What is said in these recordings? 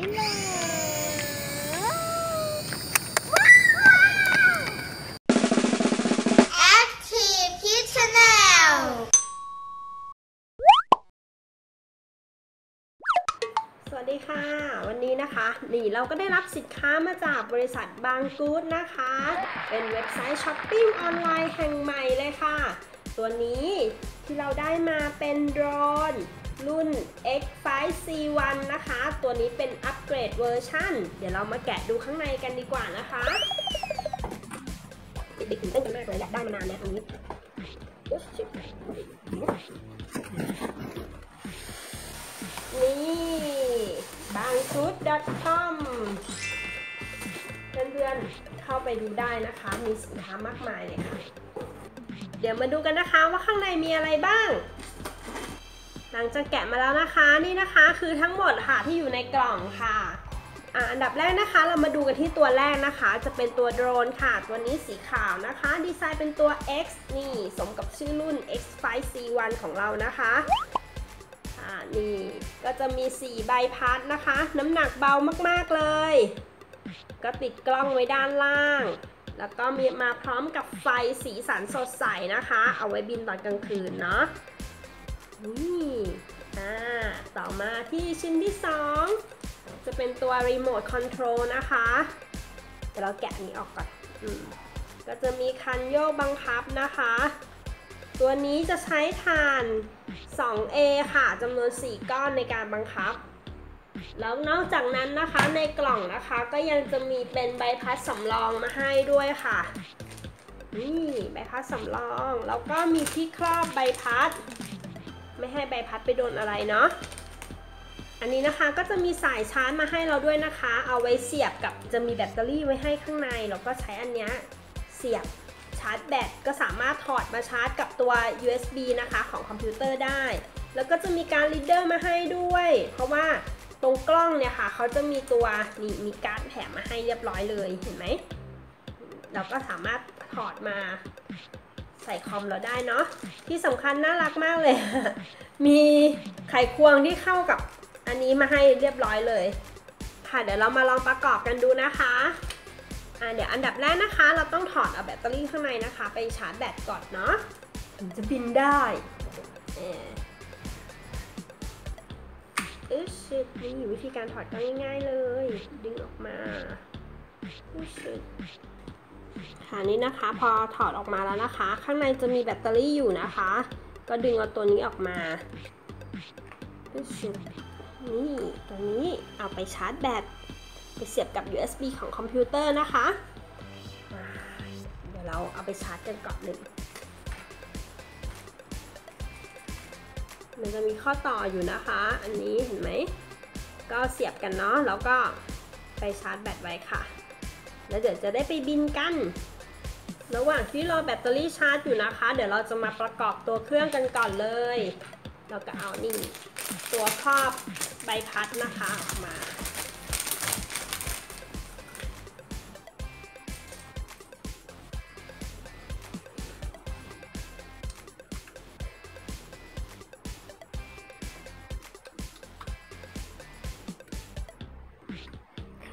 บินเลยแอคทีฟคิดชาแนลสวัสดีค่ะ วันนี้นะคะนี่เราก็ได้รับสินค้ามาจากบริษัทบางกู๊ดนะคะ เป็นเว็บไซต์ช้อปปิ้งออนไลน์แห่งใหม่เลยค่ะ ตัวนี้ที่เราได้มาเป็นโดรน รุ่น X5C1 นะคะ ตัวนี้เป็นอัปเกรดเวอร์ชันเดี๋ยวเรามาแกะดูข้างในกันดีกว่านะคะเด็กๆตื่นเต้นกันมากเลยอยากได้มานานแล้วอันนี้นี่บางชุด .com เพื่อนๆ เข้าไปดูได้นะคะ มีสินค้ามากมายเลยค่ะ เดี๋ยวมาดูกันนะคะว่าข้างในมีอะไรบ้าง ลังจากแกะมาแล้วนะคะนี่นะคะคือทั้งหมดค่ะที่อยู่ในกล่องค่ะอันดับแรกนะคะเรามาดูกันที่ตัวแรกนะคะ จะเป็นตัวโดรนค่ะ ตัวนี้สีขาวนะคะ ดีไซน์เป็นตัว X นี่สมกับชื่อรุ่น X5C1 ของเรานะคะอ่านี่ก็จะมี 4 ใบพัดนะคะ น้ำหนักเบามากๆเลย ก็ติดกล้องไว้ด้านล่าง แล้วก็มีมาพร้อมกับไฟสีสันสดใสนะคะ เอาไว้บินตอนกลางคืนเนาะ นี่อ่าต่อมาที่ชิ้นที่ 2 จะเป็นตัวรีโมทคอนโทรลนะคะเดี๋ยวเราแกะนี้ออกก่อนอก็จะมีคันโยกบังคับนะคะ ตัวนี้จะใช้ฐาน 2A ค่ะจำนวน 4 ก้อนในการบังคับแล้วนอกจากนั้นนะคะในกล่องนะคะก็ยังจะมีเป็นใบพัดสำรองมาให้ด้วยค่ะนี่ใบพัดสำรอง แล้วก็มีที่ครอบใบพัด ไม่ให้ใบพัดไปโดนอะไรเนาะอันนี้นะคะก็จะมีสายชาร์จมาให้เราด้วยนะคะ เอาไว้เสียบกับจะมีแบตเตอรี่ไว้ให้ข้างในแล้วก็ใช้อันเนี้ยเสียบชาร์จแบตก็สามารถถอดมาชาร์จกับตัว USB นะคะของคอมพิวเตอร์ได้ แล้วก็จะมีการรีดเดอร์มาให้ด้วย เพราะว่าตรงกล้องเนี่ยค่ะเขาจะมีตัวนี่มีการดแถมมาให้เรียบร้อยเลยเห็นไหมเราก็สามารถถอดมา ใส่คอมเราได้เนาะที่สำคัญน่ารักมากเลย มีไขควงที่เข้ากับอันนี้มาให้เรียบร้อยเลย ค่ะเดี๋ยวเรามาลองประกอบกันดูนะคะอ่าเดี๋ยวอันดับแรกนะคะ เราต้องถอดเอาแบตเตอรี่ข้างในนะคะ ไปชาร์จแบตก่อนเนาะถึงจะบินได้เออเออชิดนี่วิธีการถอดก็ง่ายๆเลย ดึงออกมาออชิด ค่ะนี่นะคะ พอถอดออกมาแล้วนะคะ ข้างในจะมีแบตเตอรี่อยู่นะคะ ก็ดึงเอาตัวนี้ออกมาเออชิดนี่ตัวนี้เอาไปชาร์จแบตไปเสียบกับ USB ของคอมพิวเตอร์นะคะ เดี๋ยวเราเอาไปชาร์จกันก่อนหนึ่งมันจะมีข้อต่ออยู่นะคะ อันนี้เห็นไหม ก็เสียบกันเนาะ แล้วก็ไปชาร์จแบตไว้ค่ะ แล้วเดี๋ยวจะได้ไปบินกัน ระหว่างที่รอแบตเตอรี่ชาร์จอยู่นะคะ เดี๋ยวเราจะมาประกอบตัวเครื่องกันก่อนเลย เราก็เอานี่ ตัวครอบใบพัดนะคะออกมา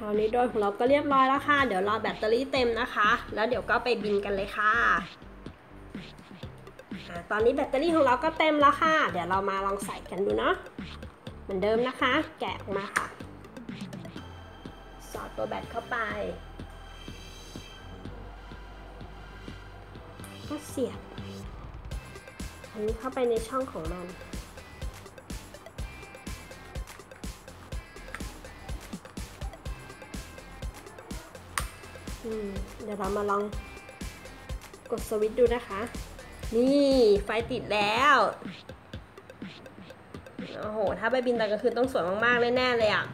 คราวนี้โดรนของเราก็เรียบร้อยแล้วค่ะ เดี๋ยวรอแบตเตอรี่เต็มนะคะ แล้วเดี๋ยวก็ไปบินกันเลยค่ะตอนนี้แบตเตอรี่ของเราก็เต็มแล้วค่ะ เดี๋ยวเรามาลองใส่กันดูเนาะ เหมือนเดิมนะคะ แกะออกมาค่ะ สอดตัวแบตเข้าไป ก็เสียบอันนี้เข้าไปในช่องของมัน เดี๋ยวเรามาลองกดสวิตช์ดูนะคะ นี่ไฟติดแล้วโอ้โห ถ้าไปบินตอนกลางคืนต้องสวยมาก ๆ แน่ ๆ เลยอะ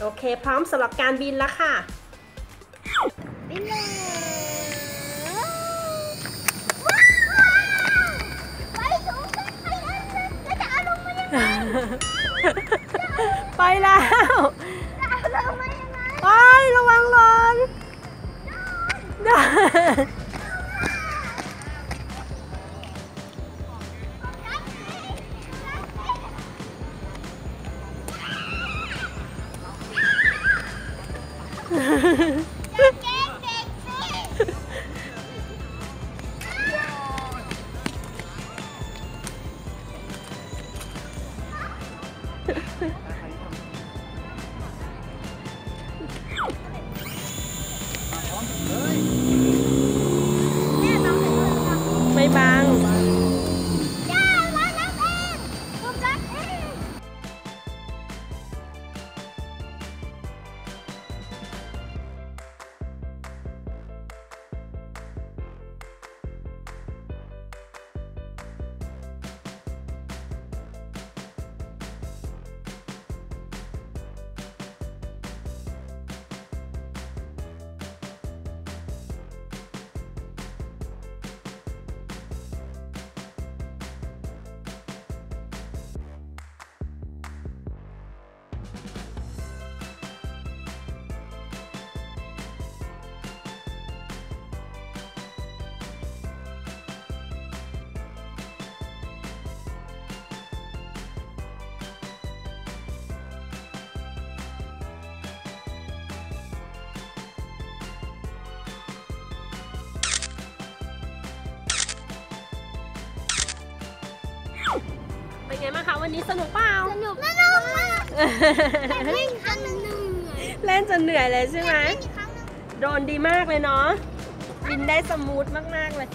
โอเค พร้อมสำหรับการบินแล้วค่ะ บินเลยไปสูงขึ้นไปแล้ว Ha ha ha. ไงบ้างคะวันนี้สนุกเปล่าสนุกสนุกมากแต่วิ่งครั้งหนึ่งเหนื่อยเล่นจนเหนื่อยเลยใช่ไหมเล่นอีกครั้งหนึ่งโดรนดีมากเลยเนาะบินได้สมูทมากๆเลย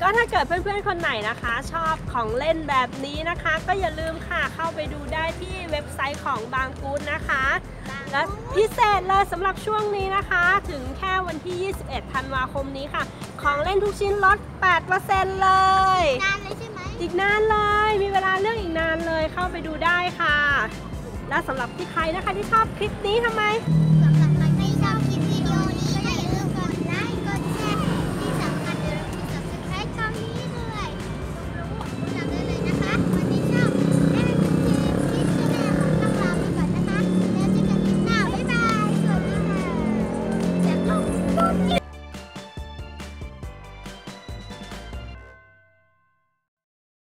ก็ถ้าเกิดเพื่อนๆคนไหนนะคะ ชอบของเล่นแบบนี้นะคะ ก็อย่าลืมค่ะเข้าไปดูได้ที่เว็บไซต์ของบางกูดนะคะ และพิเศษเลยสำหรับช่วงนี้นะคะ ถึงแค่วันที่ 21 ธันวาคมนี้ค่ะ ของเล่นทุกชิ้นลด 8%เลยนานเลยใช่ไหม อีกนานเลย มีเวลาเรื่องอีกนานเลยเข้าไปดูได้ค่ะ และสำหรับที่ใครนะคะที่ชอบคลิปนี้ทำไม